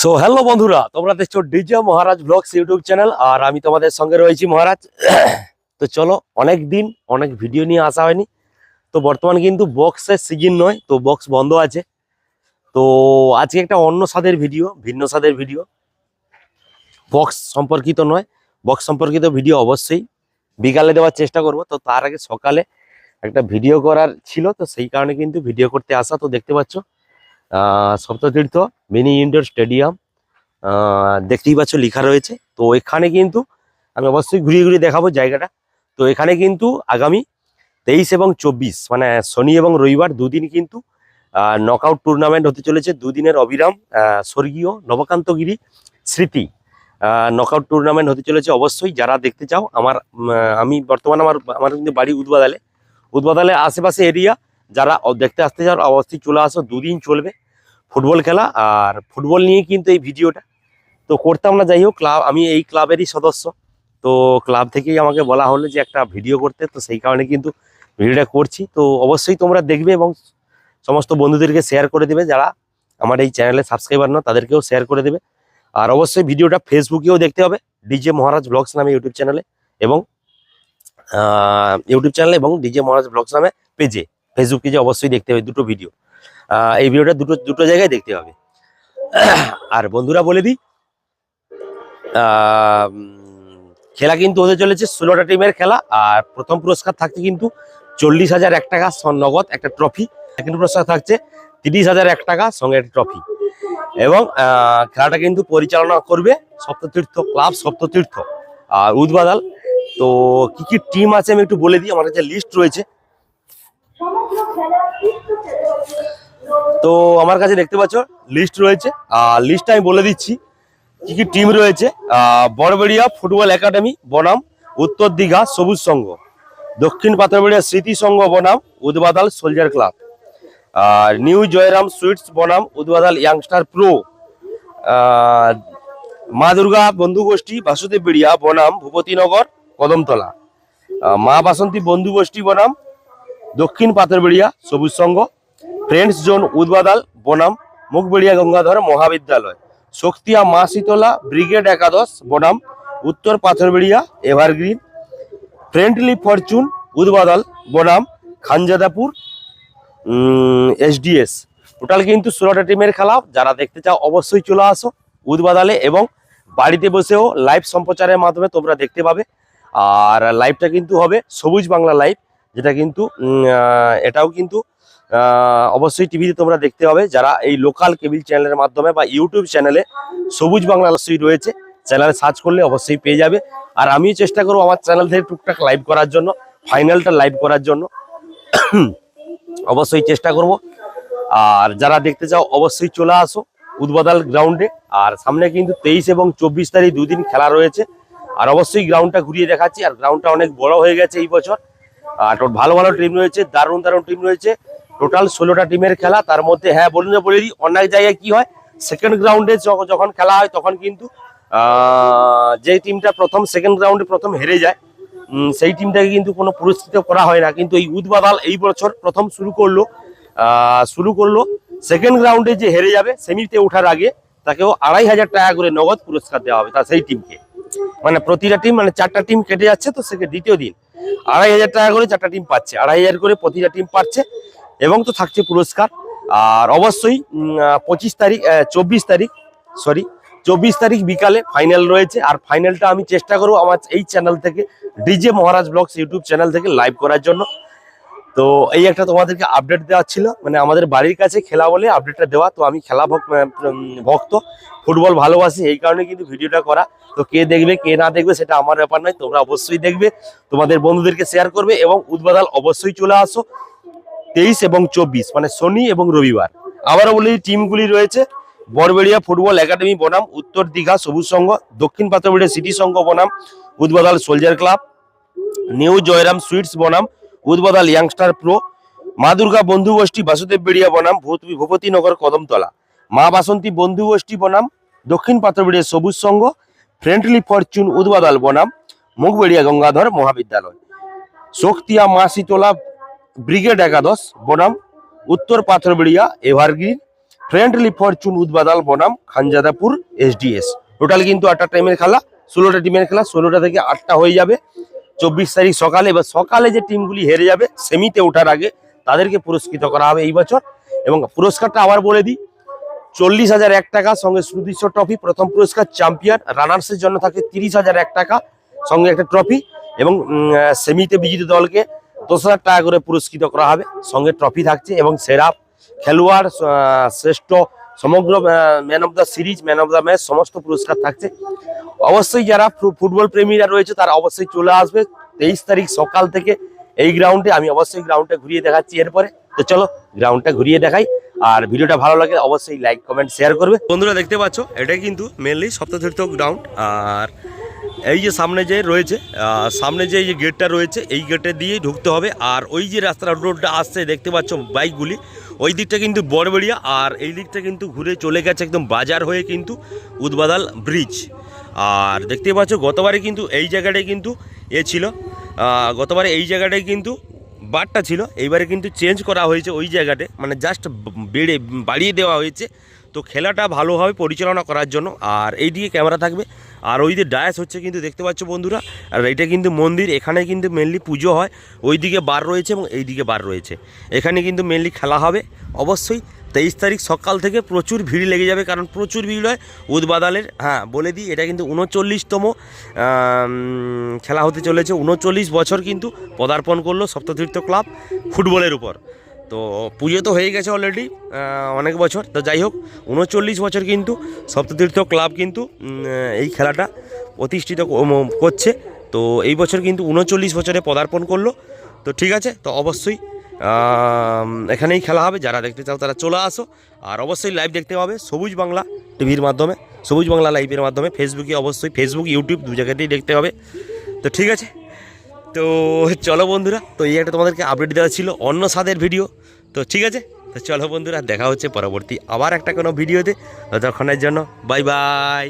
So hello বন্ধুরা। তোমরা দেখছ DJ Maharaj blogs YouTube channel আর আমি তোমাদের সঙ্গে রয়েছি মহারাজ। তো চলো, অনেক দিন অনেক ভিডিও নিয়ে আসা হয়নি। তো বর্তমান কিন্তু বক্সের সিজন নয়, তো বক্স বন্ধ আছে। তো আজকে একটা অন্য স্বাদের ভিডিও ভিন্ন স্বাদের ভিডিও বক্স সম্পর্কিত নয় বক্স সম্পর্কিত ভিডিও অবশ্যই। বিকালে দেওয়ার চেষ্টা করব, তো তার আগে সকালে একটা ভিডিও করার ছিল, তো সেই কারণে কিন্তু ভিডিও করতে আসা, তো দেখতে পাচ্ছ। Saptatirtha mini indoor stadium. দেখতেই পাচ্ছ লেখা রয়েছে। তো এখানে কিন্তু আমি অবশ্যই ঘুরিয়ে ঘুরিয়ে দেখাবো জায়গাটা। তো এখানে কিন্তু আগামী তেইশ এবং চব্বিশ মানে শনি এবং রবিবার দুদিন কিন্তু নকআউট টুর্নামেন্ট হতে চলেছে। দুদিনের অবিরাম স্বর্গীয় নবকান্তগিরি স্মৃতি নকআউট টুর্নামেন্ট হতে চলেছে। অবশ্যই যারা দেখতে চাও, আমার আমি বর্তমানে আমার আমার কিন্তু বাড়ি উদ্বাদালে। উদ্বাদালে আশেপাশে এরিয়া যারা দেখতে আসতে চাও, অবশ্যই চলে আসো। দুদিন চলবে। ফুটবল খেলা আর ফুটবল নিয়ে কিন্তু এই ভিডিওটা। তো করতাম না, যাই হোক, ক্লাব, আমি এই ক্লাবেরই সদস্য। তো ক্লাব থেকেই আমাকে বলা হলো যে একটা ভিডিও করতে, তো সেই কারণে কিন্তু ভিডিওটা করছি। তো অবশ্যই তোমরা দেখবে এবং সমস্ত বন্ধুদেরকে শেয়ার করে দেবে। যারা আমার এই চ্যানেলে সাবস্ক্রাইবার না তাদেরকেও শেয়ার করে দেবে। আর অবশ্যই ভিডিওটা ফেসবুকেও দেখতে হবে ডিজে মহারাজ ব্লগস নামে ইউটিউব চ্যানেলে এবং ইউটিউব চ্যানেলে এবং ডিজে মহারাজ ব্লগস নামে পেজে ফেসবুক পেজে অবশ্যই দেখতে হবে দুটো ভিডিও এই ভিডিওটা দুটো দুটো জায়গায় দেখতে হবে। আর বন্ধুরা বলে দিই খেলা কিন্তু হতে চলেছে ষোলোটা টিমের খেলা, আর প্রথম পুরস্কার থাকছে কিন্তু চল্লিশ হাজার এক টাকা নগদ, একটা ট্রফি। সেকেন্ড পুরস্কার থাকছে তিরিশ হাজার এক টাকা সঙ্গে একটা ট্রফি। এবং খেলাটা কিন্তু পরিচালনা করবে সপ্ততীর্থ ক্লাব সপ্ততীর্থ আর উদ্বাদাল তো কি কি টিম আছে আমি একটু বলে দিই, আমার কাছে লিস্ট রয়েছে। তো আমার কাছে দেখতে পাচ্ছ লিস্ট রয়েছে। আর লিস্টটা আমি বলে দিচ্ছি, কি কি টিম রয়েছে। বড়বেড়িয়া ফুটবল একাডেমি বনাম, উত্তর দীঘা সবুজ সংঘ, দক্ষিণ পাথরবেড়িয়া স্মৃতি সংঘ বনাম, উদ্বাদাল সোলজার ক্লাব আর নিউ জয়রাম সুইটস বনাম, উদ্বাদাল ইয়াংস্টার প্রো মা দুর্গা বন্ধু গোষ্ঠী বাসুদেব বেড়িয়া বনাম, ভূপতিনগর কদমতলা মা বাসন্তী বন্ধু গোষ্ঠী বনাম দক্ষিণ পাথরবেড়িয়া, সবুজ সংঘ ফ্রেন্ডস জোন, উদ্বাদাল, বনাম, মুখবেড়িয়া গঙ্গাধর মহাবিদ্যালয়, শক্তিয়া মা শীতলা, ব্রিগেড একাদশ, বনাম, Uttar Patharberia, evergreen friendly fortune, Udbadal, বনাম, খানজাদাপুর এসডিএস। টোটাল কিন্তু ষোলোটা টিমের খেলা। যারা দেখতে চাও অবশ্যই চলে আসো উদ্বাদালে এবং বাড়িতে বসেও লাইভ সম্প্রচারের মাধ্যমে তোমরা দেখতে পাবে। আর লাইভটা কিন্তু হবে সবুজ বাংলা লাইভ যেটা কিন্তু এটাও কিন্তু অবশ্যই টিভিতে তোমরা দেখতে পাবে যারা এই লোকাল কেবিল চ্যানেলের মাধ্যমে বা ইউটিউব চ্যানেলে সবুজ বাংলা অবশ্যই রয়েছে চ্যানেলে সার্চ করলে অবশ্যই পেয়ে যাবে। আর আমিও চেষ্টা করব আমার চ্যানেল থেকে টুকটাক লাইভ করার জন্য ফাইনালটা লাইভ করার জন্য। অবশ্যই চেষ্টা করব। আর যারা দেখতে চাও, অবশ্যই চলে আসো উদ্বাদাল গ্রাউন্ডে আর সামনে কিন্তু তেইশ এবং চব্বিশ তারিখ দুদিন খেলা রয়েছে। আর অবশ্যই গ্রাউন্ডটা ঘুরিয়ে দেখাচ্ছি। আর গ্রাউন্ডটা অনেক বড় হয়ে গেছে এই বছর। আর ভালো ভালো টিম রয়েছে, দারুণ দারুণ টিম রয়েছে। টোটাল ষোলোটা টিমের খেলা, তার মধ্যে হ্যাঁ বলুন বলে দিই অনেক জায়গায় কি হয়? সেকেন্ড গ্রাউন্ডে যখন খেলা হয়, তখন কিন্তু যে টিমটা প্রথম সেকেন্ড গ্রাউন্ডে প্রথম হেরে যায় সেই টিমটাকে কিন্তু কোনো পুরস্কৃত করা হয় না। কিন্তু এই উদ্বাদাল এই বছর প্রথম শুরু করল শুরু করল সেকেন্ড গ্রাউন্ডে যে হেরে যাবে সেমিতে ওঠার আগে, তাকেও আড়াই হাজার টাকা করে নগদ পুরস্কার দেওয়া হবে তা সেই টিমকে মানে প্রতিটা টিম মানে চারটা টিম কেটে যাচ্ছে, তো সে দ্বিতীয় দিন। আড়াই হাজার টাকা করে চারটা টিম পাচ্ছে। আড়াই হাজার করে প্রতিটা টিম পাচ্ছে এবং তো থাকছে পুরস্কার। আর অবশ্যই পঁচিশ তারিখ চব্বিশ তারিখ সরি চব্বিশ তারিখ বিকালে ফাইনাল রয়েছে। আর ফাইনালটা আমি চেষ্টা করব আমার এই চ্যানেল থেকে, DJ Maharaj blogs YouTube channel থেকে লাইভ করার জন্য। তো এই একটা তোমাদেরকে আপডেট দেওয়া ছিল। মানে আমাদের বাড়ির কাছে খেলা বলে আপডেটটা দেওয়া। তো আমি খেলা ভক- ভক্ত। ফুটবল ভালোবাসি, এই কারণে কিন্তু ভিডিওটা করা। তো কে দেখবে, কে না দেখবে, সেটা আমার ব্যাপার নয়, তোমরা অবশ্যই দেখবে। তোমাদের বন্ধুদেরকে শেয়ার করবে এবং উদ্বাদাল অবশ্যই চলে আসো। তেইশ এবং চব্বিশ মানে শনি এবং রবিবার। আবারও বলি টিমগুলি রয়েছে। বরবেড়িয়া ফুটবল একাডেমি বনাম, উত্তর দীঘা সবুজ সংঘ, দক্ষিণ পাথরবেড়িয়া সিটি সংঘ বনাম Udbadal soldier club, new Joyram sweets বনাম উদ্বাদাল ইয়াংস্টার প্রো, মা দুর্গা বন্ধু গোষ্ঠী বাসুদেব বেড়িয়া বনাম ভূপতিনগর কদমতলা। মা বাসন্তী বন্ধু গোষ্ঠী বনাম, দক্ষিণ পাথরবেড়িয়া সবুজ সংঘ ফ্রেন্ডলি ফরচুন উদ্বাদাল বনাম, মুখবেড়িয়া গঙ্গাধর মহাবিদ্যালয়। শক্তিয়া মা শীতলা ব্রিগেড একাদশ বনাম, Uttar Patharberia evergreen, friendly fortune Udbadal বনাম, খানজাদাপুর এসডিএস। টোটাল কিন্তু আটটা টাইমের খেলা, ষোলোটা টিমের খেলা, ষোলোটা থেকে আটটা হয়ে যাবে। চব্বিশ তারিখ সকালে এবার সকালে যে টিমগুলি হেরে যাবে, সেমিতে ওঠার আগে তাদেরকে পুরস্কৃত করা হবে এই বছর। এবং পুরস্কারটা আবার বলে দিই, চল্লিশ হাজার এক টাকা সঙ্গে সুদৃশ্য ট্রফি, প্রথম পুরস্কার, চ্যাম্পিয়ন, রানার্সের জন্য থাকে তিরিশ হাজার এক টাকা সঙ্গে একটা ট্রফি। এবং সেমিতে বিজিত দলকে দশ হাজার টাকা করে পুরস্কৃত করা হবে, সঙ্গে ট্রফি থাকছে। এবং সেরা খেলোয়াড় শ্রেষ্ঠ সমগ্র man of the series man of the match সমস্ত পুরস্কার থাকছে। অবশ্যই যারা ফুটবল প্রেমীরা রয়েছে, তারা অবশ্যই চলে আসবে। তেইশ তারিখ সকাল থেকে এই গ্রাউন্ডে আমি অবশ্যই গ্রাউন্ডটা ঘুরিয়ে দেখাচ্ছি এরপরে। তো চলো গ্রাউন্ডটা ঘুরিয়ে দেখাই। আর ভিডিওটা ভালো লাগে, অবশ্যই লাইক কমেন্ট শেয়ার করবে। বন্ধুরা, দেখতে পাচ্ছ এটা কিন্তু মেনলি সপ্ততীর্থ গ্রাউন্ড আর এই যে সামনে যে রয়েছে সামনে যে এই যে গেটটা রয়েছে, এই গেটে দিয়েই ঢুকতে হবে। আর ওই যে রাস্তাটা রোডটা আসছে, দেখতে পাচ্ছ বাইকগুলি ওই দিকটা কিন্তু বড়বেড়িয়া। আর এই দিকটা কিন্তু ঘুরে চলে গেছে একদম বাজার হয়ে কিন্তু উদ্বাদাল ব্রিজ আর দেখতে পাচ্ছ, গতবারে কিন্তু এই জায়গাটায় কিন্তু এ ছিল। গতবারে এই জায়গাটায় কিন্তু বারটা ছিল। এইবারে কিন্তু চেঞ্জ করা হয়েছে ওই জায়গাতে। মানে জাস্ট বেড়ে, বাড়িয়ে দেওয়া হয়েছে। তো খেলাটা ভালোভাবে পরিচালনা করার জন্য। আর এই দিকে ক্যামেরা থাকবে। আর ওই দিকে ডায়াস হচ্ছে কিন্তু দেখতে পাচ্ছ বন্ধুরা, আর এটা কিন্তু মন্দির। এখানে কিন্তু মেনলি পুজো হয়। ওই দিকে বার রয়েছে এবং এই দিকে বার রয়েছে। এখানে কিন্তু মেনলি খেলা হবে। অবশ্যই তেইশ তারিখ সকাল থেকে প্রচুর ভিড় লেগে যাবে, কারণ প্রচুর ভিড় হয় উদ্বাদালের। হ্যাঁ বলে দিই, এটা কিন্তু উনচল্লিশতম খেলা হতে চলেছে। উনচল্লিশ বছর কিন্তু পদার্পণ করল সপ্ততীর্থ ক্লাব ফুটবলের উপর। তো পুজো তো হয়ে গেছে অলরেডি অনেক বছর। তো যাই হোক, উনচল্লিশ বছর কিন্তু সপ্ততীর্থ ক্লাব কিন্তু এই খেলাটা প্রতিষ্ঠিত করছে। তো এই বছর কিন্তু উনচল্লিশ বছরে পদার্পণ করল। তো ঠিক আছে, তো অবশ্যই এখানেই খেলা হবে। যারা দেখতে চাও তারা চলে আসো। আর অবশ্যই লাইভ দেখতে পাবে সবুজ বাংলা টিভির মাধ্যমে। সবুজ বাংলা লাইভের মাধ্যমে। ফেসবুকে অবশ্যই ফেসবুক ইউটিউব দু জায়গাতেই দেখতে হবে তো ঠিক আছে। তো চলো বন্ধুরা, তো এই একটা তোমাদেরকে আপডেট দেওয়া ছিল অন্য স্বাদের ভিডিও তো ঠিক আছে। তো চলো বন্ধুরা, দেখা হচ্ছে পরবর্তী আবার একটা কোনো ভিডিওতে ততক্ষণের জন্য বাই বাই